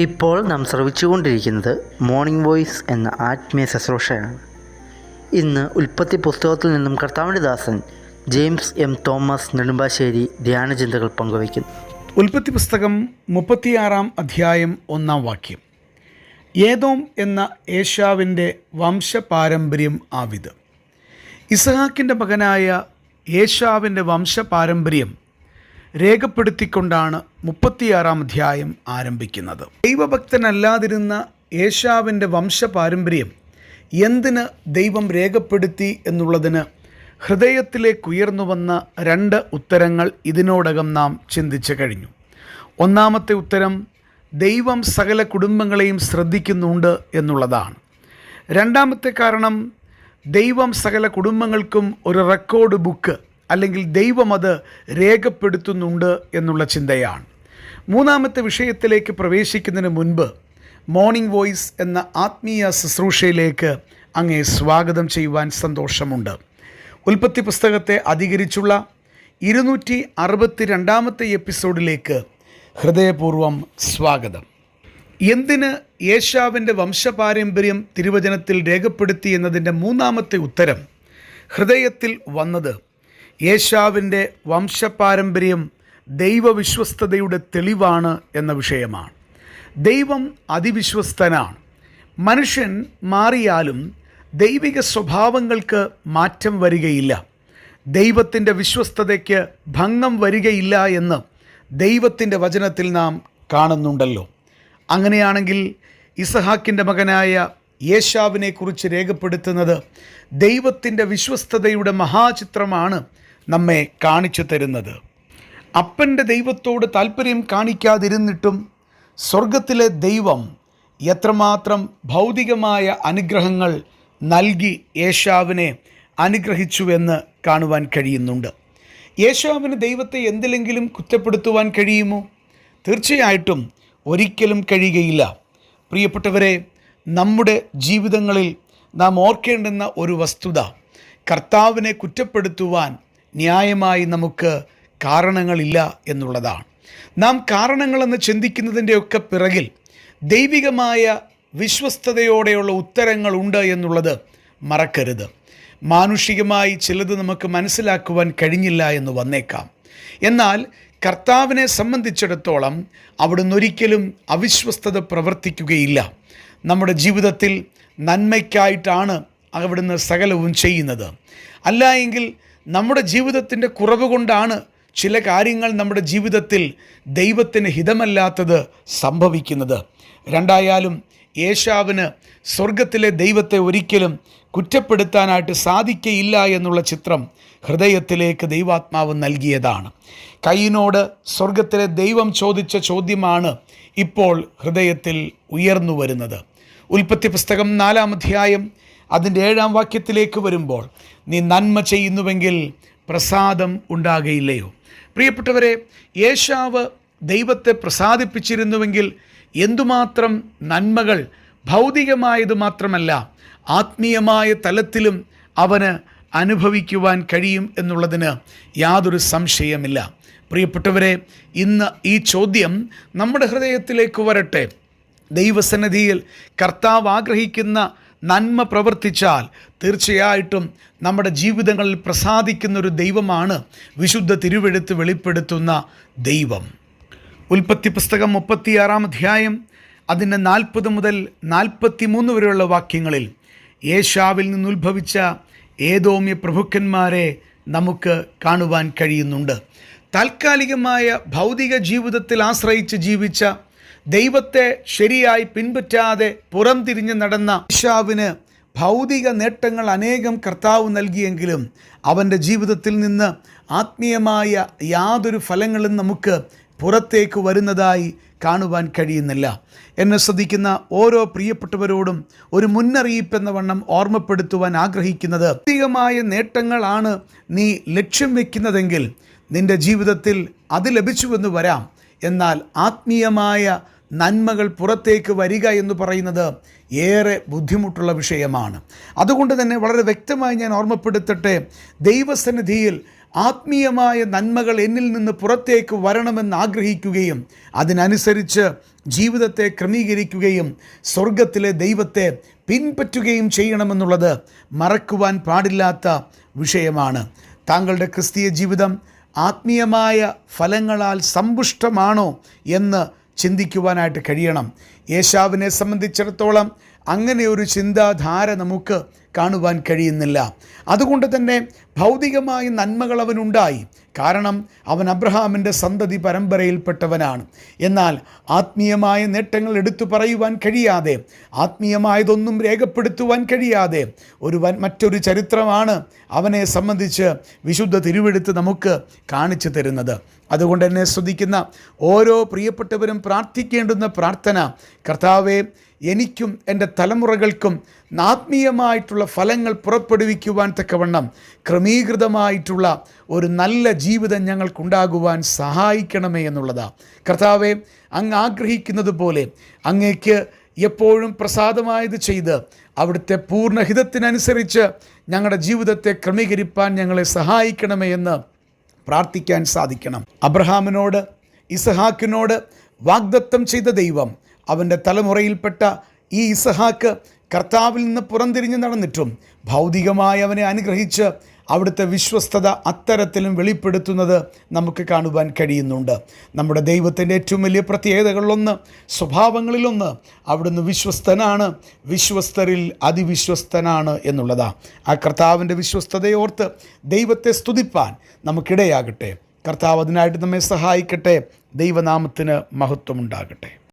ഇപ്പോൾ നാം ശ്രവിച്ചുകൊണ്ടിരിക്കുന്നത് morning voice എന്ന ആത്മീയ ശുശ്രൂഷയാണ്. ഇന്ന് ഉൽപ്പത്തി പുസ്തകത്തിൽ നിന്നും കർത്താവിന്റെ ദാസൻ ജെയിംസ് എം തോമസ് നെടുമ്പാശ്ശേരി ധ്യാനചിന്തകൾ പങ്കുവയ്ക്കുന്നു. ഉൽപ്പത്തി പുസ്തകം മുപ്പത്തിയാറാം അധ്യായം ഒന്നാം വാക്യം. ഏതോം എന്ന ഏഷാവിന്റെ വംശപാരമ്പര്യം ആവിത്. ഇസഹാക്കിന്റെ മകനായ ഏഷാവിന്റെ വംശപാരമ്പര്യം രേഖപ്പെടുത്തിക്കൊണ്ടാണ് മുപ്പത്തിയാറാം അധ്യായം ആരംഭിക്കുന്നത്. ദൈവഭക്തനല്ലാതിരുന്ന ഏഷാവിന്റെ വംശപാരമ്പര്യം എന്തിന് ദൈവം രേഖപ്പെടുത്തി എന്നുള്ളതിന് ഹൃദയത്തിലേക്ക് ഉയർന്നു വന്ന രണ്ട് ഉത്തരങ്ങൾ ഇതിനോടകം നാം ചിന്തിച്ചു കഴിഞ്ഞു. ഒന്നാമത്തെ ഉത്തരം ദൈവം സകല കുടുംബങ്ങളെയും ശ്രദ്ധിക്കുന്നുണ്ട് എന്നുള്ളതാണ്. രണ്ടാമത്തെ കാരണം ദൈവം സകല കുടുംബങ്ങൾക്കും ഒരു റെക്കോർഡ് ബുക്ക് അല്ലെങ്കിൽ ദൈവം അത് രേഖപ്പെടുത്തുന്നുണ്ട് എന്നുള്ള ചിന്തയാണ്. മൂന്നാമത്തെ വിഷയത്തിലേക്ക് പ്രവേശിക്കുന്നതിന് മുൻപ് മോർണിംഗ് വോയിസ് എന്ന ആത്മീയ ശുശ്രൂഷയിലേക്ക് അങ്ങേ സ്വാഗതം ചെയ്യുവാൻ സന്തോഷമുണ്ട്. ഉൽപ്പത്തി പുസ്തകത്തെ അധികരിച്ചുള്ള ഇരുന്നൂറ്റി അറുപത്തി രണ്ടാമത്തെ എപ്പിസോഡിലേക്ക് ഹൃദയപൂർവം സ്വാഗതം. എന്തിന് യേശാവിന്റെ വംശപാരമ്പര്യം തിരുവചനത്തിൽ രേഖപ്പെടുത്തി എന്നതിന്റെ മൂന്നാമത്തെ ഉത്തരം ഹൃദയത്തിൽ വന്നത് യേശാവിന്റെ വംശപാരമ്പര്യം ദൈവവിശ്വസ്തതയുടെ തെളിവാണ് എന്ന വിഷയമാണ്. ദൈവം അതിവിശ്വസ്തനാണ്. മനുഷ്യൻ മാറിയാലും ദൈവിക സ്വഭാവങ്ങൾക്ക് മാറ്റം വരികയില്ല. ദൈവത്തിന്റെ വിശ്വസ്തതയ്ക്ക് ഭംഗം വരികയില്ല എന്ന് ദൈവത്തിന്റെ വചനത്തിൽ നാം കാണുന്നുണ്ടല്ലോ. അങ്ങനെയാണെങ്കിൽ ഇസഹാക്കിന്റെ മകനായ യേശാവിനെക്കുറിച്ച് രേഖപ്പെടുത്തുന്നത് ദൈവത്തിന്റെ വിശ്വസ്തതയുടെ മഹാചിത്രമാണ് നമ്മെ കാണിച്ചു തരുന്നത്. അപ്പന്റെ ദൈവത്തോട് താല്പര്യം കാണിക്കാതിരുന്നിട്ടും സ്വർഗത്തിലെ ദൈവം എത്രമാത്രം ഭൗതികമായ അനുഗ്രഹങ്ങൾ നൽകി യേശാവിനെ അനുഗ്രഹിച്ചുവെന്ന് കാണുവാൻ കഴിയുന്നുണ്ട്. യേശാവിന് ദൈവത്തെ എന്തിലെങ്കിലും കുറ്റപ്പെടുത്തുവാൻ കഴിയുമോ? തീർച്ചയായിട്ടും ഒരിക്കലും കഴിയുകയില്ല. പ്രിയപ്പെട്ടവരെ നമ്മുടെ ജീവിതങ്ങളിൽ നാം ഓർക്കേണ്ടുന്ന ഒരു വസ്തുത കർത്താവിനെ കുറ്റപ്പെടുത്തുവാൻ ന്യായമായി നമുക്ക് കാരണങ്ങളില്ല എന്നുള്ളതാണ്. നാം കാരണങ്ങളെന്ന് ചിന്തിക്കുന്നതിന്റെയൊക്കെ പിറകിൽ ദൈവികമായ വിശ്വസ്തയോടെയുള്ള ഉത്തരങ്ങളുണ്ട് എന്നുള്ളത് മറക്കരുത്. മാനുഷികമായി ചിലത് നമുക്ക് മനസ്സിലാക്കുവാൻ കഴിഞ്ഞില്ല എന്ന് വന്നേക്കാം. എന്നാൽ കർത്താവിനെ സംബന്ധിച്ചിടത്തോളം അവിടുന്ന് ഒരിക്കലും അവിശ്വസ്തത പ്രവർത്തിക്കുകയില്ല. നമ്മുടെ ജീവിതത്തിൽ നന്മയ്ക്കായിട്ടാണ് അവിടുന്ന് സകലവും ചെയ്യുന്നത്. അല്ല എങ്കിൽ നമ്മുടെ ജീവിതത്തിന്റെ കുറവ് കൊണ്ടാണ് ചില കാര്യങ്ങൾ നമ്മുടെ ജീവിതത്തിൽ ദൈവത്തിന് ഹിതമല്ലാത്തത് സംഭവിക്കുന്നത്. രണ്ടായാലും യേശാവിന് സ്വർഗത്തിലെ ദൈവത്തെ ഒരിക്കലും കുറ്റപ്പെടുത്താനായിട്ട് സാധിക്കയില്ല എന്നുള്ള ചിത്രം ഹൃദയത്തിലേക്ക് ദൈവാത്മാവ് നൽകിയതാണ്. കൈയിനോട് സ്വർഗത്തിലെ ദൈവം ചോദിച്ച ചോദ്യമാണ് ഇപ്പോൾ ഹൃദയത്തിൽ ഉയർന്നു വരുന്നത്. ഉൽപ്പത്തി പുസ്തകം നാലാം അധ്യായം അതിന്റെ ഏഴാം വാക്യത്തിലേക്ക് വരുമ്പോൾ നീ നന്മ ചെയ്യുന്നുവെങ്കിൽ പ്രസാദം ഉണ്ടാകയില്ലയോ? പ്രിയപ്പെട്ടവരെ യേശാവ് ദൈവത്തെ പ്രസാദിപ്പിച്ചിരുന്നുവെങ്കിൽ എന്തുമാത്രം നന്മകൾ ഭൗതികമായത് മാത്രമല്ല ആത്മീയമായ തലത്തിലും അവന് അനുഭവിക്കുവാൻ കഴിയും എന്നുള്ളതിന് യാതൊരു സംശയമില്ല പ്രിയപ്പെട്ടവരെ ഇന്ന് ഈ ചോദ്യം നമ്മുടെ ഹൃദയത്തിലേക്ക് വരട്ടെ. ദൈവസന്നിധിയിൽ കർത്താവ് ആഗ്രഹിക്കുന്ന നന്മ പ്രവർത്തിച്ചാൽ തീർച്ചയായിട്ടും നമ്മുടെ ജീവിതങ്ങളിൽ പ്രസാദിക്കുന്ന ഒരു ദൈവമാണ് വിശുദ്ധ തിരുവെടുത്ത് വെളിപ്പെടുത്തുന്ന ദൈവം. ഉൽപ്പത്തി പുസ്തകം മുപ്പത്തിയാറാം അധ്യായം അതിന്റെ നാൽപ്പത് മുതൽ നാൽപ്പത്തി മൂന്ന് വരെയുള്ള വാക്യങ്ങളിൽ ഏഷ്യാവിൽ നിന്നുത്ഭവിച്ച ഏതോമ്യ പ്രഭുക്കന്മാരെ നമുക്ക് കാണുവാൻ കഴിയുന്നുണ്ട്. താൽക്കാലികമായ ഭൗതിക ജീവിതത്തിൽ ആശ്രയിച്ച് ജീവിച്ച ദൈവത്തെ ശരിയായി പിൻപറ്റാതെ പുറംതിരിഞ്ഞ് നടന്ന ഇഷാവിന് ഭൗതിക നേട്ടങ്ങൾ അനേകം കർത്താവ് നൽകിയെങ്കിലും അവന്റെ ജീവിതത്തിൽ നിന്ന് ആത്മീയമായ യാതൊരു ഫലങ്ങളും നമുക്ക് പുറത്തേക്ക് വരുന്നതായി കാണുവാൻ കഴിയുന്നില്ല. എന്നെ ശ്രദ്ധിക്കുന്ന ഓരോ പ്രിയപ്പെട്ടവരോടും ഒരു മുന്നറിയിപ്പ് എന്ന വണ്ണം ഓർമ്മപ്പെടുത്തുവാൻ ആഗ്രഹിക്കുന്നത് ഭൗതികമായ നേട്ടങ്ങളാണ് നീ ലക്ഷ്യം വയ്ക്കുന്നതെങ്കിൽ നിന്റെ ജീവിതത്തിൽ അത് ലഭിച്ചുവെന്ന് വരാം. എന്നാൽ ആത്മീയമായ നന്മകൾ പുറത്തേക്ക് വരിക എന്ന് പറയുന്നത് ഏറെ ബുദ്ധിമുട്ടുള്ള വിഷയമാണ്. അതുകൊണ്ട് തന്നെ വളരെ വ്യക്തമായി ഞാൻ ഓർമ്മപ്പെടുത്തട്ടെ ദൈവസന്നിധിയിൽ ആത്മീയമായ നന്മകൾ എന്നിൽ നിന്ന് പുറത്തേക്ക് വരണമെന്ന് ആഗ്രഹിക്കുകയും അതിനനുസരിച്ച് ജീവിതത്തെ ക്രമീകരിക്കുകയും സ്വർഗത്തിലെ ദൈവത്തെ പിൻപറ്റുകയും ചെയ്യണമെന്നുള്ളത് മറക്കുവാൻ പാടില്ലാത്ത വിഷയമാണ്. താങ്കളുടെ ക്രിസ്തീയ ജീവിതം ആത്മീയമായ ഫലങ്ങളാൽ സമ്പുഷ്ടമാണോ എന്ന് ചിന്തിക്കുവാനായിട്ട് കഴിയണം. യേശാവിനെ സംബന്ധിച്ചിടത്തോളം അങ്ങനെ ഒരു ചിന്താധാര നമുക്ക് കാണുവാൻ കഴിയുന്നില്ല. അതുകൊണ്ട് തന്നെ ഭൗതികമായ നന്മകൾ അവനുണ്ടായി. കാരണം അവൻ അബ്രഹാമിന്റെ സന്തതി പരമ്പരയിൽപ്പെട്ടവനാണ്. എന്നാൽ ആത്മീയമായ നേട്ടങ്ങൾ എടുത്തു പറയുവാൻ കഴിയാതെ ആത്മീയമായതൊന്നും രേഖപ്പെടുത്തുവാൻ കഴിയാതെ ഒരു വൻ മറ്റൊരു ചരിത്രമാണ് അവനെ സംബന്ധിച്ച് വിശുദ്ധ തിരുവെടുത്ത് നമുക്ക് കാണിച്ചു തരുന്നത്. അതുകൊണ്ട് എന്നെ ശ്രദ്ധിക്കുന്ന ഓരോ പ്രിയപ്പെട്ടവരും പ്രാർത്ഥിക്കേണ്ടുന്ന പ്രാർത്ഥന കർത്താവെ എനിക്കും എന്റെ തലമുറകൾക്കും ആത്മീയമായിട്ടുള്ള ഫലങ്ങൾ പുറപ്പെടുവിക്കുവാൻ തക്കവണ്ണം ക്രമീകൃതമായിട്ടുള്ള ഒരു നല്ല ജീവിതം ഞങ്ങൾക്കുണ്ടാകുവാൻ സഹായിക്കണമേ എന്നുള്ളതാണ് കർത്താവെ അങ്ങ് ആഗ്രഹിക്കുന്നത് പോലെ അങ്ങേക്ക് എപ്പോഴും പ്രസാദമായത് ചെയ്ത് അവിടുത്തെ പൂർണഹിതത്തിനനുസരിച്ച് ഞങ്ങളുടെ ജീവിതത്തെ ക്രമീകരിപ്പാൻ ഞങ്ങളെ സഹായിക്കണമേ എന്ന് പ്രാർത്ഥിക്കാൻ സാധിക്കണം. അബ്രഹാമിനോട് ഇസഹാക്കിനോട് വാഗ്ദത്തം ചെയ്ത ദൈവം അവന്റെ തലമുറയിൽപ്പെട്ട ഈ ഇസഹാക്ക് കർത്താവിൽ നിന്ന് പുറംതിരിഞ്ഞ് നടന്നിട്ടും ഭൗതികമായി അവനെ അനുഗ്രഹിച്ച് അവിടുത്തെ വിശ്വസ്തത അത്തരത്തിലും വെളിപ്പെടുത്തുന്നത് നമുക്ക് കാണുവാൻ കഴിയുന്നുണ്ട്. നമ്മുടെ ദൈവത്തിന്റെ ഏറ്റവും വലിയ പ്രത്യേകതകളിലൊന്ന് സ്വഭാവങ്ങളിലൊന്ന് അവിടുന്ന് വിശ്വസ്തനാണ്. വിശ്വസ്തരിൽ അതിവിശ്വസ്തനാണ് എന്നുള്ളതാണ് ആ കർത്താവിന്റെ വിശ്വസ്തതയോർത്ത് ദൈവത്തെ സ്തുതിപ്പാൻ നമുക്കിടയാകട്ടെ. കർത്താവ് അതിനായിട്ട് നമ്മെ സഹായിക്കട്ടെ. ദൈവനാമത്തിന് മഹത്വമുണ്ടാകട്ടെ.